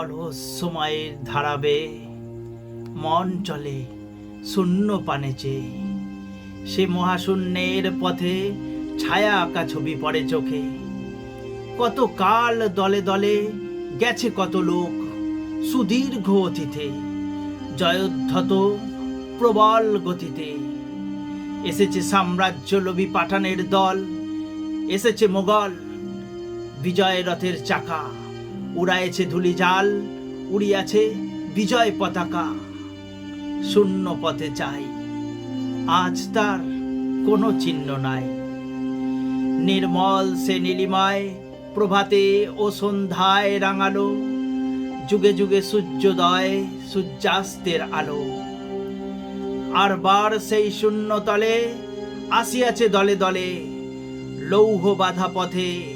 অলস সময়ের ধারাবে মন চলে শূন্য পানে চেয়ে। সে মহাশূন্যের পথে ছায়া আঁকা ছবি পড়ে চোখে। কত কাল দলে দলে গেছে কত লোক সুদীর্ঘ অতীতে জয়োদ্ধত প্রবল গতিতে। এসেছে সাম্রাজ্য লোভী পাঠানের দল, এসেছে মোগল বিজয় রথের চাকা। উড়াইছে ধুলি জাল, উড়িয়াছে বিজয় পতাকা। শূন্য পথে চাই। আজ তার কোনো চিহ্ন নাই। নির্মল সে নীলিমায় প্রভাতে ও সন্ধ্যায় রাঙালো। যুগে যুগে সূর্যোদয়, সূর্যাস্তের আলো। আর বার সেই শূন্য শূন্যতলে আসিয়াছে দলে দলে, লৌহ বাধা পথে,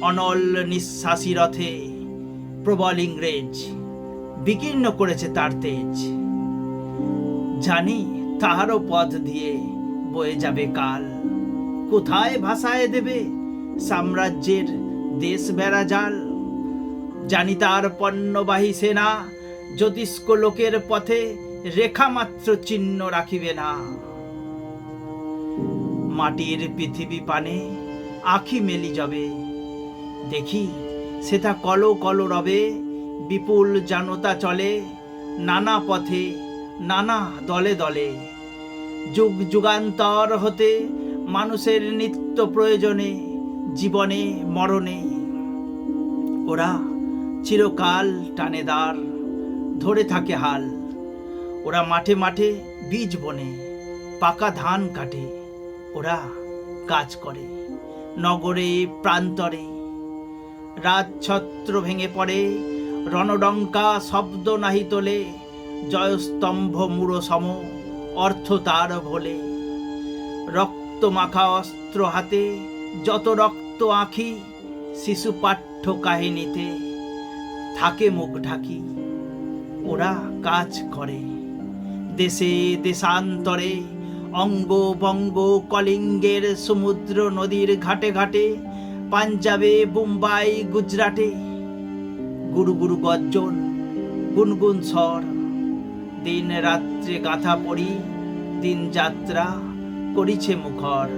অনল নিঃশ্বাসী রথে। প্রবল ইংরেজ, বিকীর্ণ করেছে তার তেজ। জানি তাহারও পথ দিয়ে বয়ে যাবে কাল। কোথায় ভাসায় দেবে সাম্রাজ্যের দেশ বেড়া জাল? জানি তার পণ্যবাহী সেনা জ্যোতিষ্ক লোকের পথে রেখা মাত্র চিহ্ন রাখিবে না। মাটির পৃথিবী পানে আখি মেলি যাবে। দেখি সেটা কলো কলো রবে, বিপুল জানতা চলে, নানা পথে, নানা দলে দলে। যুগ যুগান্তর হতে মানুষের নিত্য প্রয়োজনে, জীবনে, মরণে। ওরা চিরকাল টানে ধরে থাকে হাল। ওরা মাঠে মাঠে বীজ বনে, পাকা ধান কাটে। ওরা কাজ করে, নগরে, প্রান্তরে। রাজছত্র ভেঙে পড়ে, রণডঙ্কা শব্দ নাহি তোলে, জয়স্তম্ভ মূঢ় সম অর্থ তার ভোলে। রক্ত মাখা অস্ত্র হাতে, যত রক্ত আঁখি, শিশু পাঠ্য কাহিনীতে থাকে মুখ ঢাকি। ওরা কাজ করে। দেশে দেশান্তরে অঙ্গ বঙ্গ কলিঙ্গের সমুদ্র নদীর ঘাটে ঘাটে পাঞ্জাবে, মুম্বাই, গুজরাটে। গুরু গুরু গর্জন, গুনগুন স্বর। দিন রাত্রে গাথা পড়ি, দিন যাত্রা করিছে মুখর।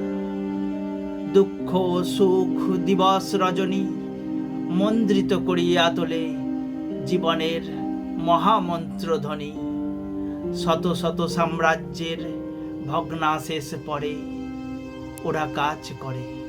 দুঃখ সুখ দিবস রজনী মন্দ্রিত করিয়া তোলে জীবনের মহামন্ত্র ধ্বনি শত শত সাম্রাজ্যের ভগ্নাশেষ পরে ওরা কাজ করে।